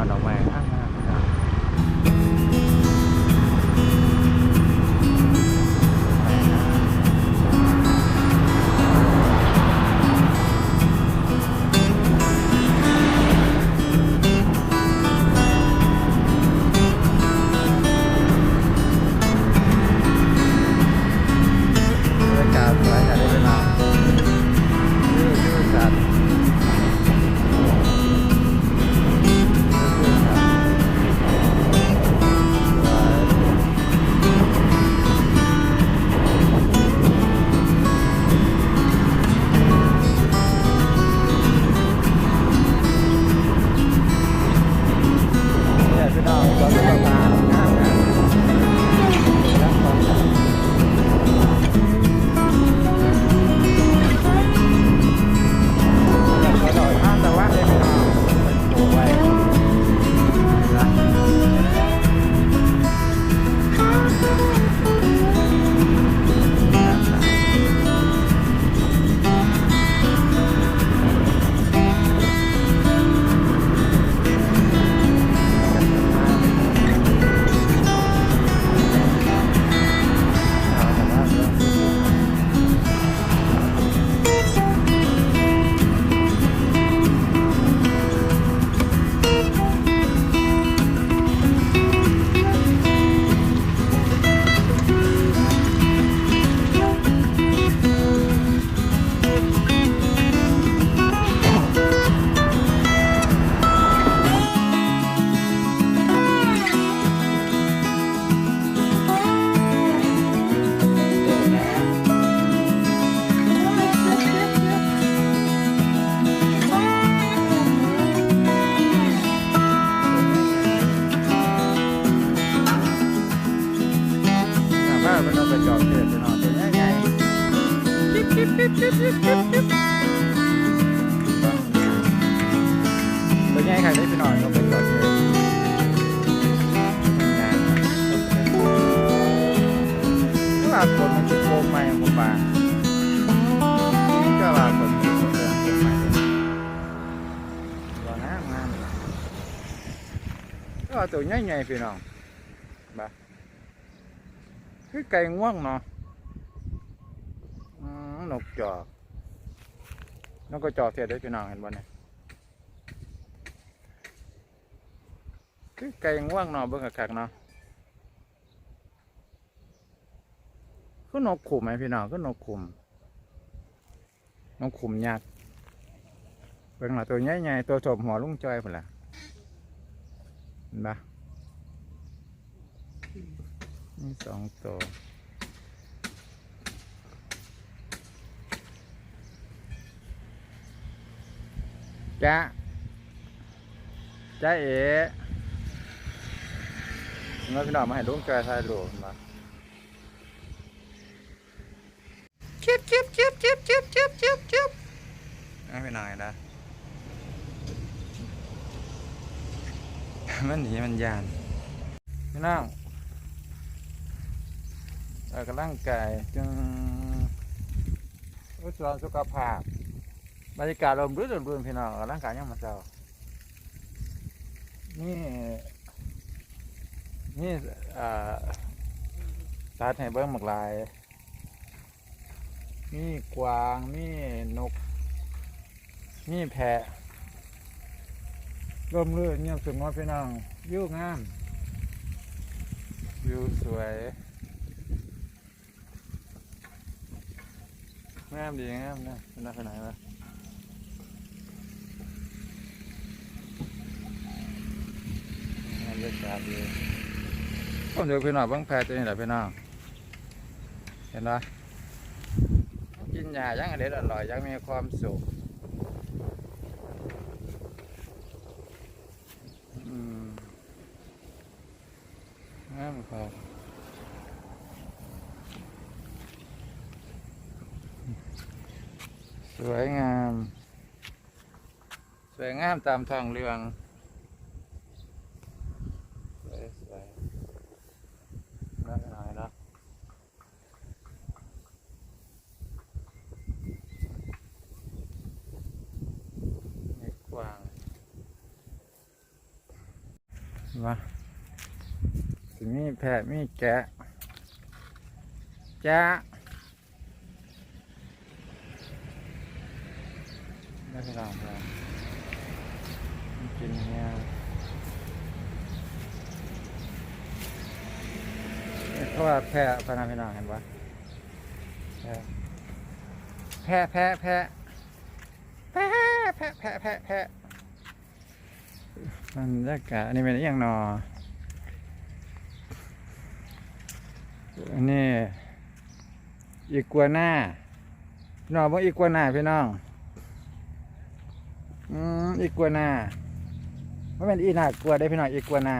อนออกมา ไปจอดเพื่อนไปนอนเป็นยังไงปิ๊บปิ๊บปิ๊บปิ๊บปิ๊บปิ๊บปิ๊บเป็นยังไงใครได้ไปนอนก็ไปจอดเพื่อนนี่ว่าคนมันจะโกงไหมผมว่าก็ว่าคนมันจะโกงไหมก็ตัวใหญ่ๆพี่น้องบ้า คือไก่ง่วงเนาะนกจอกนกกระจอกเทียดได้พี่น้องเห็นบ่เนี่ยคือไก่ง่วงเนาะเบิ่งคักเนาะคือนกขุมไหมพี่น้องคือนกขุมนกขุมยักษ์เบิ่งละตัวใหญ่ๆตัวจมหัวลุงจอยพุ่นล่ะเห็นปะ นี่สองตัวจ้าจ้าเอ๋มาพี่น้องมาให้ลุงแกถ่ายรูปมาจิ๊บจิ๊บจิ๊บจิ๊บจิ๊บจิ๊บจิ๊บจิ๊บเอาไปหน่อยนะมันหนีมันยานพี่น้อง ออกกำลังกายจึงรู้สึกสุขภาพบรรยากาศลมรื่นรื่นพี่น้องออกกำลังกายยังมาเจ้านี่นี่อ่าตัดให้เบิ้งหมากลายมีกวางมีนกมีแพะร่มรื่นเงียบสงบพี่น้องวิวงามวิวสวย งามดีงามนะเป็นนักขนาดไหนบรรยากาศดีผมเดี๋ยวพี่น้องบิ่งแพรตัวนี้แหละพี่น้องเห็นไหมกินยายังอเด็ดอร่อยยังมีความสุขอืมงามครับ สวยงาม สวยงามตามทองเรืองสวยสวยน่าหน่อยนะนี่กว้างว่าสิมีแพะมีแกะแจ๊ะ ไม่เป็นไรครับกินเนี่ยเพราะว่าแพะพนักพี่น้องเห็นปะแพะแพะแพะแพะแพะแพะแพะแพะมันยากาศอันนี้เป็นอย่างนออันนี้อีกัวหน้าพี่น้องว่าอีกัวหน้าพี่น้อง อืมอีกัวน้าว่เป็นอีหน้ากลัวได้พี่น้องอีกัวนา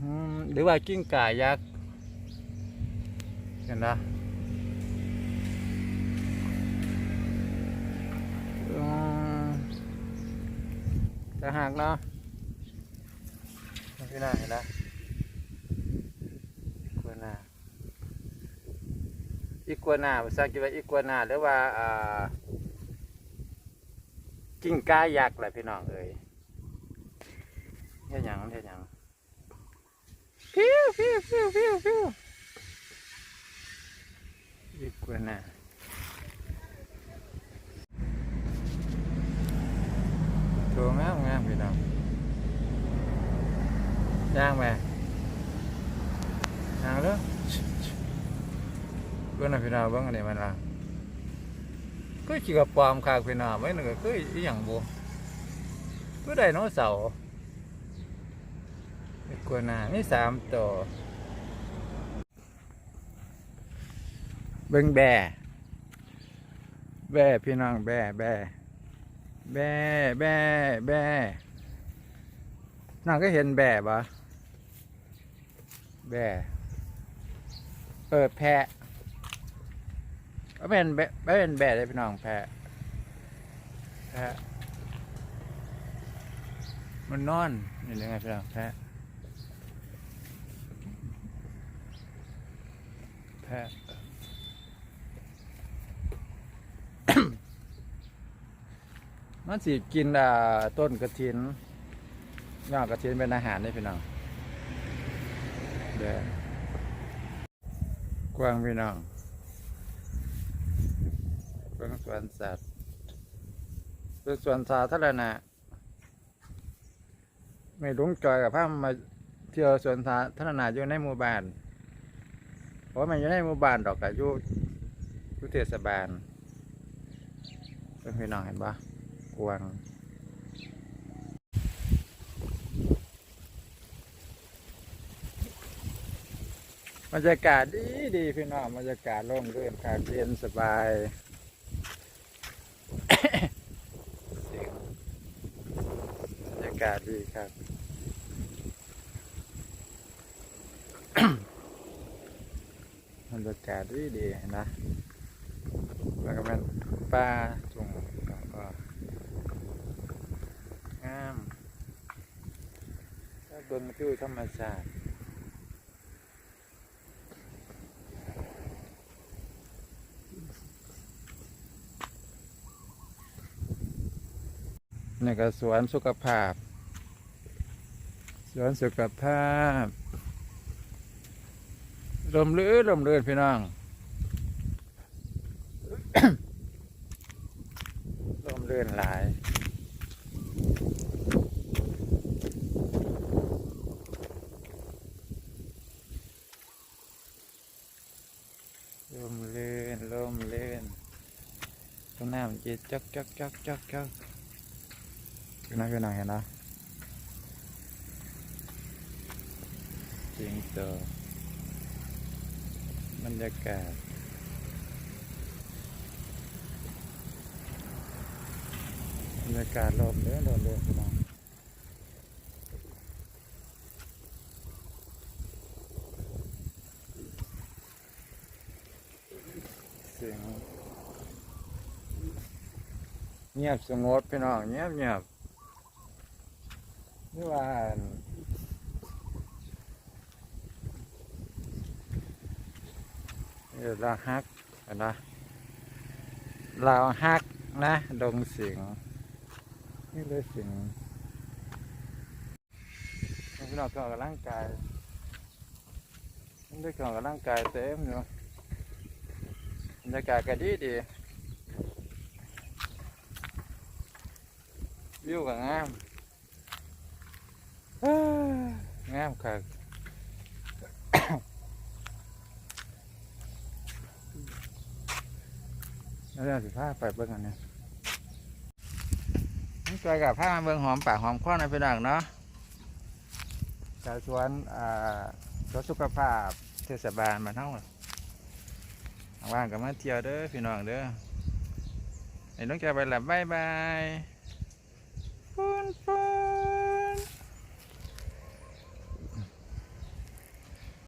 อืมหรือว่ากิ้งก่ายักษ์เห็นปะจะหักเนาะพี่น้องเห็นปะอีกัวนาอีกัวนาภาษาอังกฤษว่าอีกัวนาหรือว่าอ่า กิ้งก้ายักษ์แหละพี่น้องเอ้ยเฮ็ดหยังเฮ็ดหยังฟิวฟิวฟิวฟิวฟิวอีกัวนาตัวงามงามพี่น้องย่างไหมนางเด้อเพื่อนน่ะพี่น้องเบิ่งอันนี้มันละ ก็ขี่กับปลอมคากพี่น้องไว้หนึ่งก็คืออีหยังบ่ก็ไดโนเสาร์กว่าน้ามีสามตัวเบิ่งแบ่แบ่พี่น้องแบ่แบ่แบ่แบ่แบ่น้องก็เห็นแบ่ปะแบ่เปิดแพะ ก็เป็นแบะไม่เป็นแบะเลยพี่น้องแพะแพะมันนอนนี่เลยไงพี่น้องแพะแพะมันสิกินต้นกระถินยอดกระถินเป็นอาหารได้พี่น้องเด้อกวางพี่น้อง กวางสวนสัตว์เป็นสวนสาธารณะไม่ลุงจอยกับพามาเที่ยวสวนสาธารณะอยู่ในหมู่บ้านเพราะมันอยู่ในหมู่บ้านดอกกะอยู่อยู่เทศบาลเป็นพี่น้องเห็นปะกวางบรรยากาศดีดีพี่น้องบรรยากาศร่มรื่นอากาศเย็นสบาย บรรยากาศดีครับ บรรยากาศดีดีนะแล้วก็เป็นป่าจุงแล้วก็งามแล้วบิ่งวิวธรรมชาติ นี่ก็สวนสุขภาพ สวนสุขภาพลมลื่นลมลื่นพี่น้องลมลื่นหลายลมลื่นลมลื่นตรงน้ำจีจักจักจักจักจัก พี่น้องพี่น้องเห็นนะจริงตัวบรรยากาศบรรยากาศลมเรื่อลมเรื่อพี่น้องเสียงเงียบสงบพี่น้องเงียบเงียบ นี่ว่าเออลาฮักนะลาวฮักนะ ดงสิงนี่เลยสิงห์น้องเครื่ออกกำลังกายได้องออกกำลังกายเต็มอยู่บรรยากาศก็ดีดีวิวก็งาม งามคักแล้วเราสิพาไปเบิ่งอันนี้นี่จอยกับผ้ามาเบิ่งหอมปากหอมคอในพี่น้องเนาะจากสวนอ่าสวนสุขภาพเทศบาลมานเท่าว่างกับมาเที่ยวเด้อพี่น้องเด้อไอ้น้องแกไปแล้วบายบายฟุ้นฟุ้